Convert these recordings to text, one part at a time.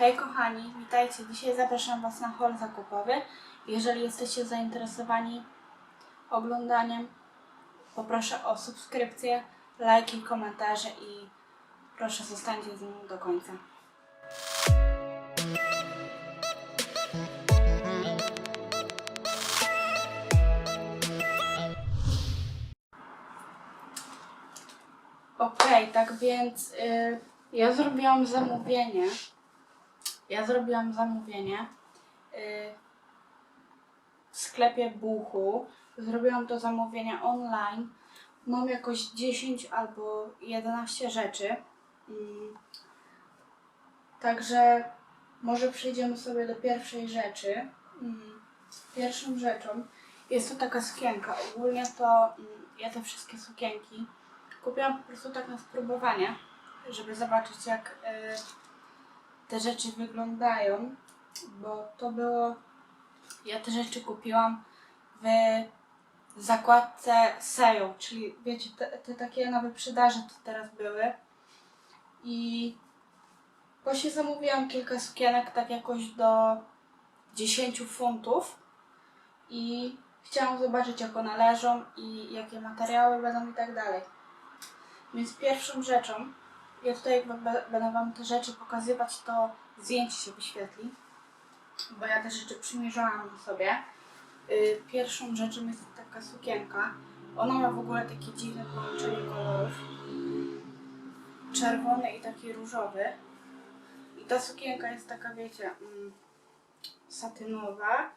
Hej kochani, witajcie. Dzisiaj zapraszam Was na hol zakupowy. Jeżeli jesteście zainteresowani oglądaniem, poproszę o subskrypcję, lajki, komentarze i proszę zostańcie z nim do końca. Okej, tak więc y, ja zrobiłam zamówienie. Ja zrobiłam zamówienie y, w sklepie Buchu. Zrobiłam to zamówienie online. Mam jakoś 10 albo 11 rzeczy. Mm. Także może przejdziemy sobie do pierwszej rzeczy. Mm. Pierwszą rzeczą jest to taka sukienka. Ogólnie to mm, ja te wszystkie sukienki kupiłam po prostu tak na spróbowanie, żeby zobaczyć jak y, te rzeczy wyglądają, bo to było. Ja te rzeczy kupiłam w zakładce sale, czyli wiecie, te, te takie na wyprzedaży to teraz były. I właśnie zamówiłam kilka sukienek, tak jakoś do 10 funtów. I chciałam zobaczyć, jak one leżą i jakie materiały będą i tak dalej. Więc pierwszą rzeczą, ja tutaj będę Wam te rzeczy pokazywać, to zdjęcie się wyświetli, bo ja te rzeczy przymierzałam sobie. Y, Pierwszą rzeczą jest taka sukienka. Ona ma w ogóle takie dziwne połączenie kolorów. Czerwony i taki różowy. I ta sukienka jest taka, wiecie, mm, satynowa.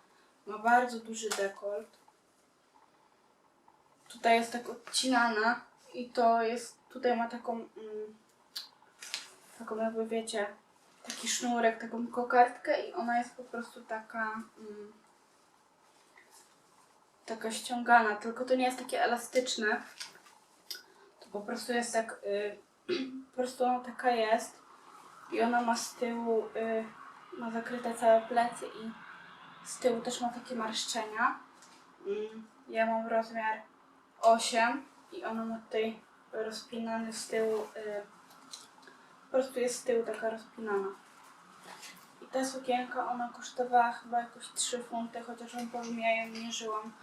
Ma bardzo duży dekolt. Tutaj jest tak odcinana i to jest, tutaj ma taką, mm, taką jakby wiecie, taki sznurek, taką kokardkę i ona jest po prostu taka, mm, taka ściągana, tylko to nie jest takie elastyczne. To po prostu jest tak, y, po prostu ona taka jest i ona ma z tyłu, y, ma zakryte całe plecy i z tyłu też ma takie marszczenia. Mm, Ja mam rozmiar 8 i ona ma tutaj rozpinany z tyłu, y, po prostu jest z tyłu taka rozpinana. I ta sukienka, ona kosztowała chyba jakoś 3 funty, chociaż on powiem, ja ją mierzyłam,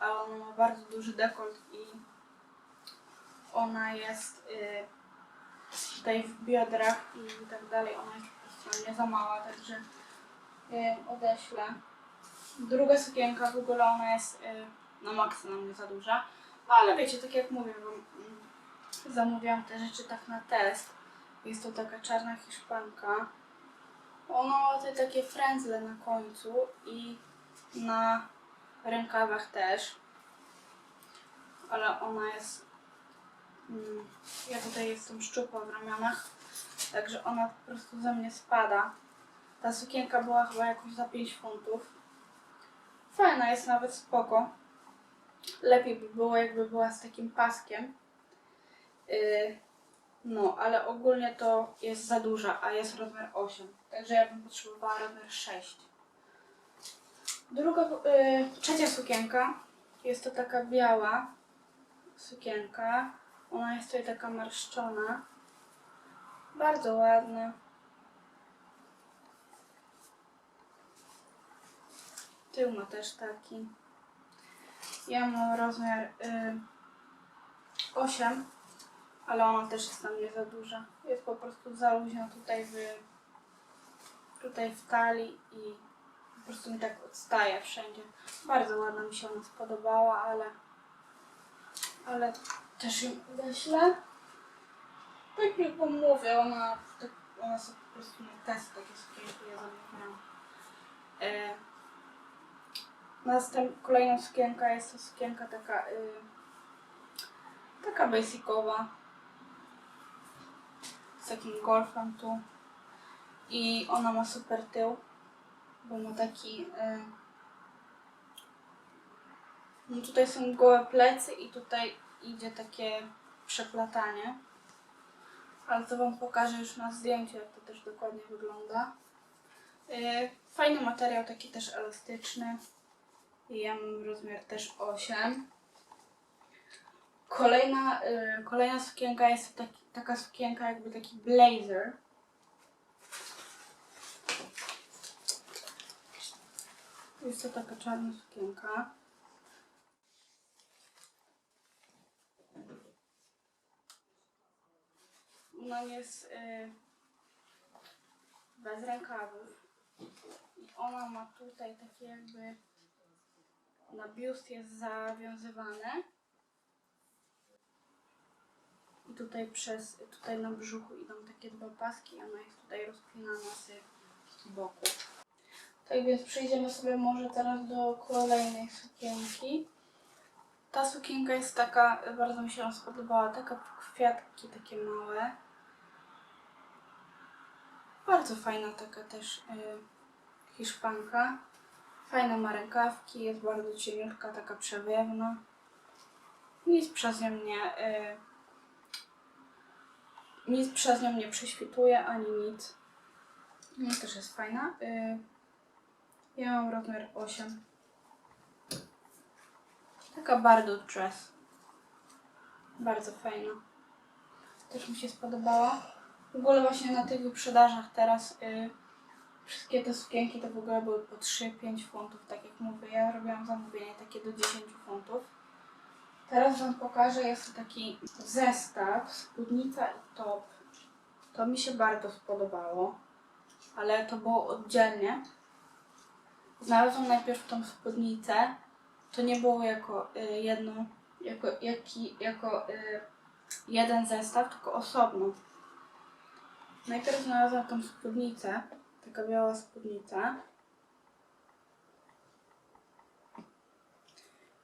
a ona ma bardzo duży dekolt i ona jest y, tutaj w biodrach i tak dalej, ona jest po prostu nie za mała, także ją odeślę. Druga sukienka w ogóle ona jest y, na maksa na mnie za duża. No ale wiecie, tak jak mówię, bo mm, zamówiłam te rzeczy tak na test. Jest to taka czarna hiszpanka. Ona ma te takie frędzle na końcu i na rękawach też. Ale ona jest. Mm, ja tutaj jestem szczupła w ramionach, także ona po prostu ze mnie spada. Ta sukienka była chyba jakoś za 5 funtów. Fajna jest nawet spoko. Lepiej by było, jakby była z takim paskiem. Yy, no, ale ogólnie to jest za duża, a jest rozmiar 8. Także ja bym potrzebowała rozmiar 6. Druga, yy, trzecia sukienka. Jest to taka biała sukienka. Ona jest tutaj taka marszczona. Bardzo ładna. Tył ma też taki. Ja mam rozmiar y, 8, ale ona też jest na mnie za duża. Jest po prostu za tutaj w, tutaj w talii i po prostu mi tak odstaje wszędzie. Bardzo ładna mi się ona spodobała, ale, ale też ją odeślę. Tak jak mówię, ona, tak, ona po prostu na test takie sukienki ja zamówiłam. E, Następ, kolejna sukienka jest to sukienka taka, y, taka basicowa. Z takim golfem tu. I ona ma super tył, bo ma taki... Y, no tutaj są gołe plecy i tutaj idzie takie przeplatanie. Ale to Wam pokażę już na zdjęciu, jak to też dokładnie wygląda. Y, fajny materiał, taki też elastyczny. Ja mam rozmiar też 8. Kolejna, y, kolejna sukienka jest taki, taka sukienka, jakby taki blazer. Jest to taka czarna sukienka. Ona jest y, bez rękawów. I ona ma tutaj takie jakby na biust jest zawiązywane tutaj przez, tutaj na brzuchu idą takie dwa paski, ona jest tutaj rozpinana z boku. Tak więc przejdziemy sobie może teraz do kolejnej sukienki. Ta sukienka jest taka, bardzo mi się ona spodobała, taka kwiatki takie małe. Bardzo fajna taka też y, hiszpanka. Fajne ma rękawki, jest bardzo cieniutka, taka przewiewna. Nic przez nią nie... Y, nic przez nią nie prześwituje, ani nic. No też jest fajna. Y, ja mam rozmiar 8. Taka bardzo dress. Bardzo fajna. Też mi się spodobała. W ogóle właśnie na tych wyprzedażach teraz y, wszystkie te sukienki to w ogóle były po 3-5 funtów, tak jak mówię. Ja robiłam zamówienie takie do 10 funtów. Teraz Wam pokażę, to taki zestaw, spódnica i top. To mi się bardzo spodobało, ale to było oddzielnie. Znalazłam najpierw tą spódnicę. To nie było jako y, jedno, jako, jaki, jako y, jeden zestaw, tylko osobno. Najpierw znalazłam tą spódnicę, taka biała spódnica.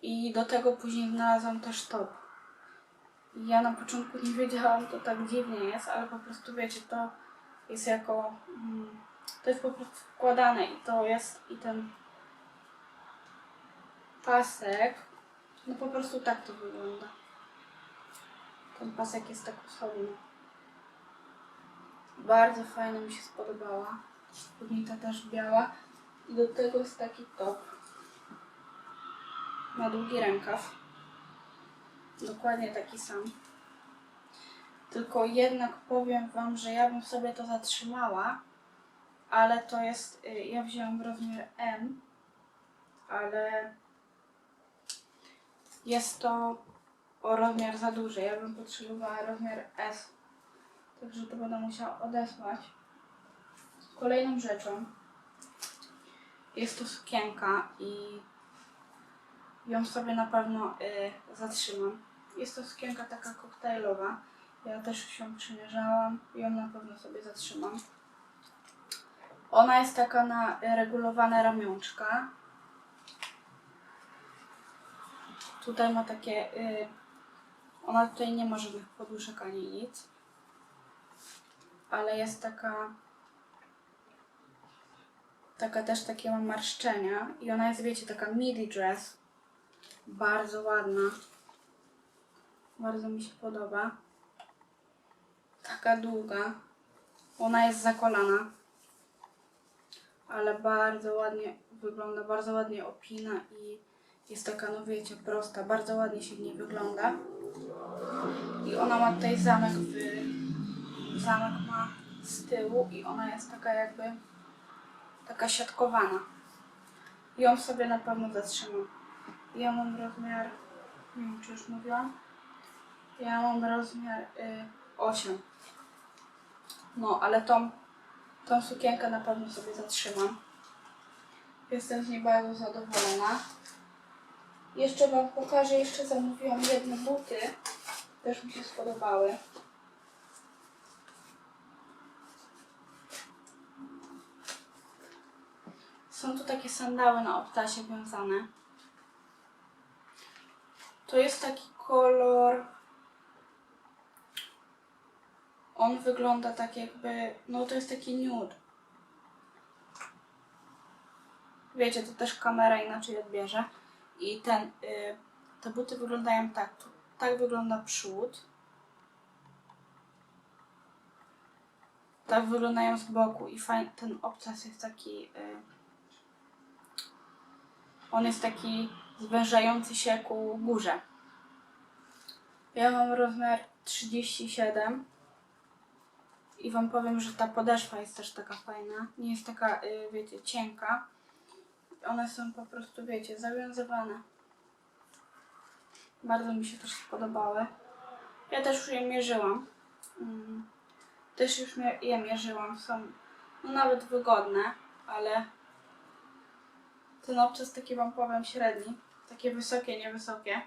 I do tego później znalazłam też top. Ja na początku nie wiedziałam, to tak dziwnie jest, ale po prostu wiecie, to jest jako. Mm, to jest po prostu wkładane i to jest i ten pasek. No po prostu tak to wygląda. Ten pasek jest tak osobny. Bardzo fajna mi się spodobała. Spódnica też biała. I do tego jest taki top. Ma długi rękaw. Dokładnie taki sam. Tylko jednak powiem Wam, że ja bym sobie to zatrzymała, ale to jest, y, ja wzięłam rozmiar M, ale jest to o rozmiar za duży. Ja bym potrzebowała rozmiar S, także to będę musiała odesłać. Kolejną rzeczą jest to sukienka i ją sobie na pewno y, zatrzymam. Jest to sukienka taka koktajlowa. Ja też się przymierzałam ją na pewno sobie zatrzymam. Ona jest taka na regulowane ramionczka. Tutaj ma takie. Y, ona tutaj nie ma żadnych poduszek ani nic. Ale jest taka. Taka też takie ma marszczenia. I ona jest, wiecie, taka midi dress. Bardzo ładna. Bardzo mi się podoba. Taka długa. Ona jest za kolana. Ale bardzo ładnie wygląda, bardzo ładnie opina i jest taka, no wiecie, prosta. Bardzo ładnie się w niej wygląda. I ona ma tutaj zamek w... Zamek ma z tyłu i ona jest taka jakby... Taka siatkowana. Ją sobie na pewno zatrzymam. Ja mam rozmiar, nie wiem czy już mówiłam, ja mam rozmiar y, 8. No, ale tą, tą sukienkę na pewno sobie zatrzymam. Jestem z niej bardzo zadowolona. Jeszcze Wam pokażę, jeszcze zamówiłam jedne buty. Też mi się spodobały. Są tu takie sandały na obtasie wiązane. To jest taki kolor. On wygląda tak jakby. No to jest taki nude. Wiecie, to też kamera inaczej odbierze. I ten. Y, te buty wyglądają tak. Tak wygląda przód. Tak wyglądają z boku i fajny, ten obcas jest taki. Y, on jest taki zwężający się ku górze. Ja mam rozmiar 37 i wam powiem, że ta podeszwa jest też taka fajna. Nie jest taka, y, wiecie, cienka. one są po prostu, wiecie, zawiązywane. Bardzo mi się też spodobały. Ja też już je mierzyłam. Mm, Też już je mierzyłam. Są no, nawet wygodne, ale ten obczas taki wam powiem średni. Takie wysokie, niewysokie.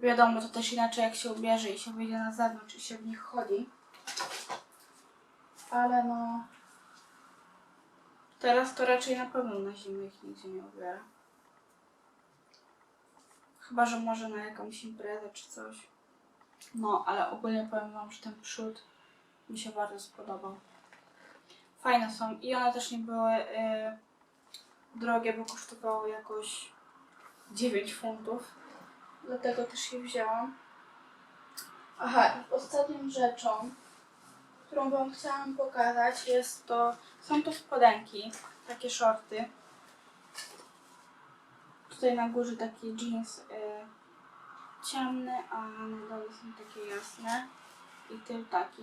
Wiadomo, to też inaczej jak się ubierze i się wyjdzie na zewnątrz i się w nich chodzi. Ale no... Teraz to raczej na pewno na zimę ich nigdzie nie ubiorę. Chyba, że może na jakąś imprezę czy coś. No, ale ogólnie powiem wam, że ten przód mi się bardzo spodobał. Fajne są i one też nie były y, drogie, bo kosztowały jakoś 9 funtów. Dlatego też je wzięłam. Aha, i ostatnią rzeczą, którą wam chciałam pokazać jest to, są to spodenki, takie shorty. Tutaj na górze taki jeans y, ciemny, a na dole są takie jasne. I tył taki.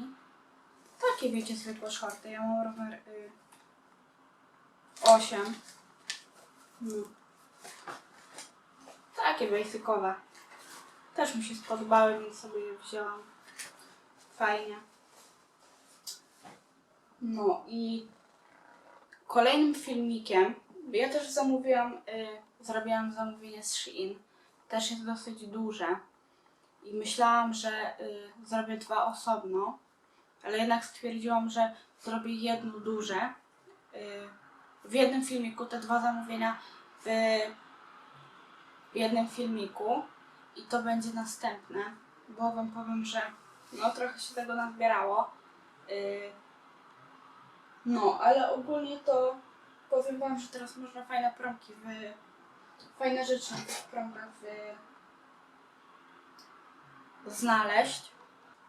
Takie wiecie, zwykłe shorty. Ja mam rower y, 8. Hmm. Takie basicowe. Też mi się spodobały, więc sobie je wzięłam. Fajnie. No i kolejnym filmikiem, ja też zamówiłam, y, zrobiłam zamówienie z Shein. Też jest dosyć duże. I myślałam, że y, zrobię dwa osobno, ale jednak stwierdziłam, że zrobię jedno duże. Y, w jednym filmiku te dwa zamówienia w jednym filmiku i to będzie następne, bo wam powiem, że no trochę się tego nazbierało. Y, no, ale ogólnie to powiem wam, że teraz można fajne promki w fajne rzeczy tych promkach w znaleźć.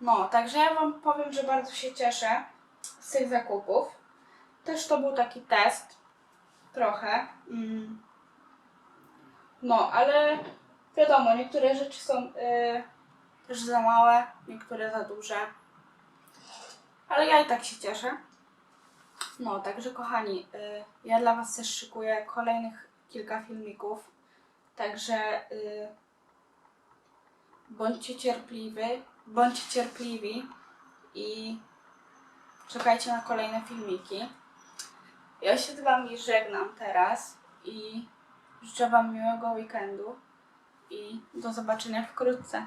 No, także ja wam powiem, że bardzo się cieszę z tych zakupów. Też to był taki test. Trochę. Mm. No, ale wiadomo, niektóre rzeczy są y, też za małe, niektóre za duże. Ale ja i tak się cieszę. No, także kochani, y, ja dla Was też szykuję kolejnych kilka filmików. Także y, bądźcie cierpliwi, bądźcie cierpliwi i czekajcie na kolejne filmiki. Ja się z Wami żegnam teraz i życzę Wam miłego weekendu i do zobaczenia wkrótce.